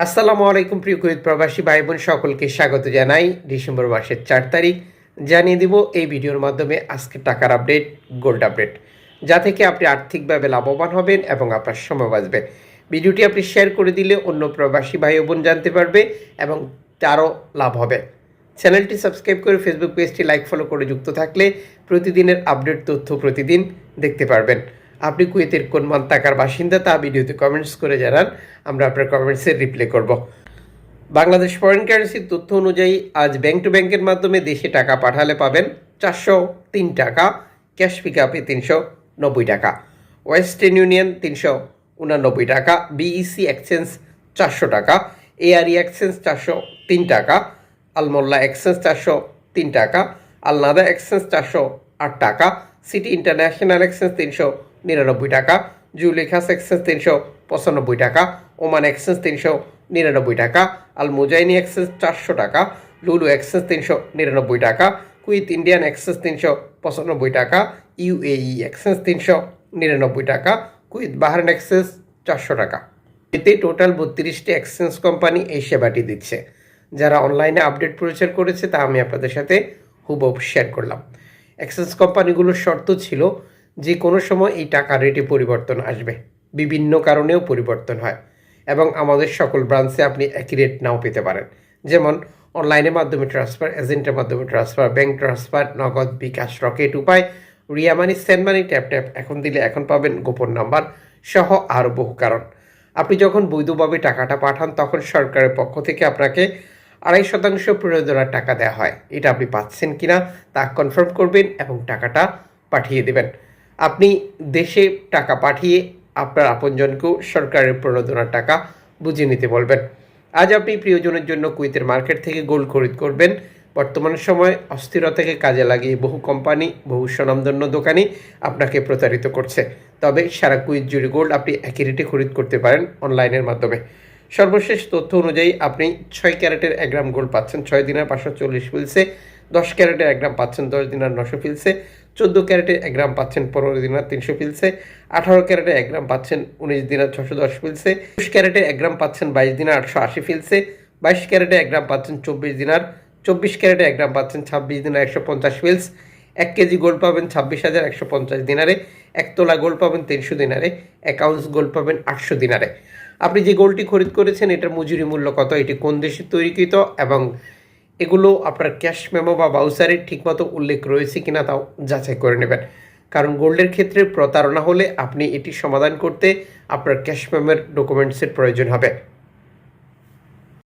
আসসালামু আলাইকুম, প্রিয় কুয়েত প্রবাসী ভাই বোন সকলকে স্বাগত জানাই। ডিসেম্বর মাসের চার তারিখ। জানিয়ে দিব এই ভিডিওর মাধ্যমে আজকে টাকার আপডেট, গোল্ড আপডেট, যা থেকে আপনি আর্থিকভাবে লাভবান হবেন এবং আপনার সময় বাঁচবে। ভিডিওটি আপনি শেয়ার করে দিলে অন্য প্রবাসী ভাই বোন জানতে পারবে এবং তারও লাভ হবে। চ্যানেলটি সাবস্ক্রাইব করে ফেসবুক পেজটি লাইক, ফলো করে যুক্ত থাকলে প্রতিদিনের আপডেট তথ্য প্রতিদিন দেখতে পারবেন। আপনি কুয়েতের কোন মান টাকার বাসিন্দা তা ভিডিওতে কমেন্টস করে জানান, আমরা আপনার কমেন্টসের রিপ্লাই করব। বাংলাদেশ ফরেন কারেন্সির তথ্য অনুযায়ী আজ ব্যাংক টু ব্যাংকের মাধ্যমে দেশে টাকা পাঠালে পাবেন চারশো তিন টাকা ক্যাশ পিক আপে তিনশো নব্বই টাকা ওয়েস্টার্ন ইউনিয়ন তিনশো উনানব্বই টাকা বিইসি এক্সচেঞ্জ চারশো টাকা এআরই এক্সচেঞ্জ চারশো তিন টাকা আলমোল্লা এক্সচেঞ্জ চারশো তিন টাকা আলনাদা এক্সচেঞ্জ চারশো আট টাকা সিটি ইন্টারন্যাশনাল এক্সচেঞ্জ তিনশো নিরানব্বই টাকা জুলেখাস এক্সচেঞ্জ তিনশো পঁচানব্বই টাকা ওমান এক্সচেঞ্জ তিনশো নিরানব্বই টাকা আল মুজাইনি এক্সচেঞ্জ চারশো টাকা লুলু এক্সচেঞ্জ তিনশো নিরানব্বই টাকা কুইথ ইন্ডিয়ান এক্সচেঞ্জ তিনশো পঁচানব্বই টাকা ইউএই এক্সচেঞ্জ তিনশো নিরানব্বই টাকা কুইথ বাহারান এক্সচেঞ্জ চারশো টাকা। এতে টোটাল বত্রিশটি এক্সচেঞ্জ কোম্পানি এই সেবাটি দিচ্ছে। যারা অনলাইনে আপডেট প্রচার করেছে, তা আমি আপনাদের সাথে হুবহু শেয়ার করলাম। এক্সচেঞ্জ কোম্পানিগুলোর শর্ত ছিল যে কোনো সময় এই টাকার রেটে পরিবর্তন আসবে। বিভিন্ন কারণেও পরিবর্তন হয় এবং আমাদের সকল ব্রাঞ্চে আপনি একই রেট নাও পেতে পারেন। যেমন অনলাইনের মাধ্যমে ট্রান্সফার এজেন্টের মাধ্যমে transfer bank transfer Nagad, bKash Rocket Upay, Ria money send money tap tap এখন দিলে এখন পাবেন গোপন নাম্বার সহ আরও বহু কারণ। আপনি যখন বৈধভাবে টাকাটা পাঠান, তখন সরকারের পক্ষ থেকে আপনাকে আড়াই শতাংশ প্রণোদনার টাকা দেওয়া হয়। এটা আপনি পাচ্ছেন কিনা তা কনফার্ম করবেন এবং টাকাটা পাঠিয়ে দেবেন। আপনি দেশে টাকা পাঠিয়ে আপনার আপনজনকেও সরকারের প্রণোদনার টাকা বুঝে নিতে বলবেন। আজ আপনি প্রিয়জনের জন্য কুইতের মার্কেট থেকে গোল্ড খরিদ করবেন। বর্তমান সময় অস্থিরতাকে কাজে লাগিয়ে বহু কোম্পানি, বহু স্বনামধন্য দোকানি আপনাকে প্রতারিত করছে। তবে সারা কুইত জুড়ে গোল্ড আপনি একই রেটে খরিদ করতে পারেন অনলাইনের মাধ্যমে। সর্বশেষ তথ্য অনুযায়ী আপনি ছয় ক্যারেটের এক গ্রাম গোল্ড পাচ্ছেন। ছয় দিনের পাঁচশো চল্লিশ ফিলসে দশ ক্যারেটে এক গ্রাম পাচ্ছেন দশ দিনার নশো ফিলসে, চোদ্দ ক্যারেটে এক গ্রাম পাচ্ছেন পনেরো দিনার তিনশো ফিলসে, আঠারো ক্যারেটে এক গ্রাম পাচ্ছেন উনিশ দিনার ছশো দশ ফিলসে, একুশ ক্যারেটে এক গ্রাম পাচ্ছেন বাইশ দিনার আটশো আশি ফিলসে, বাইশ ক্যারেটে এক গ্রাম পাচ্ছেন চব্বিশ দিনার, চব্বিশ ক্যারেটে এক গ্রাম পাচ্ছেন ছাব্বিশ দিনার একশো পঞ্চাশ ফিলস, এক কেজি গোল্ড পাবেন ছাব্বিশ হাজার একশো পঞ্চাশ দিনারে, এক তোলা গোল্ড পাবেন তিনশো দিনারে, এক আউন্স গোল্ড পাবেন আটশো দিনারে। আপনি যে গোল্ডটি খরিদ করেছেন, এটার মজুরি মূল্য কত? এটি কোন দেশে তৈরিকৃত এবং এগুলো আপনার ক্যাশ মেমো বা বাউসারে ঠিকমতো উল্লেখ রয়েছে কিনা তাও যাচাই করে নেবেন। কারণ গোল্ডের ক্ষেত্রে প্রতারণা হলে আপনি এটি সমাধান করতে আপনার ক্যাশ মেমোর ডকুমেন্টসের প্রয়োজন হবে।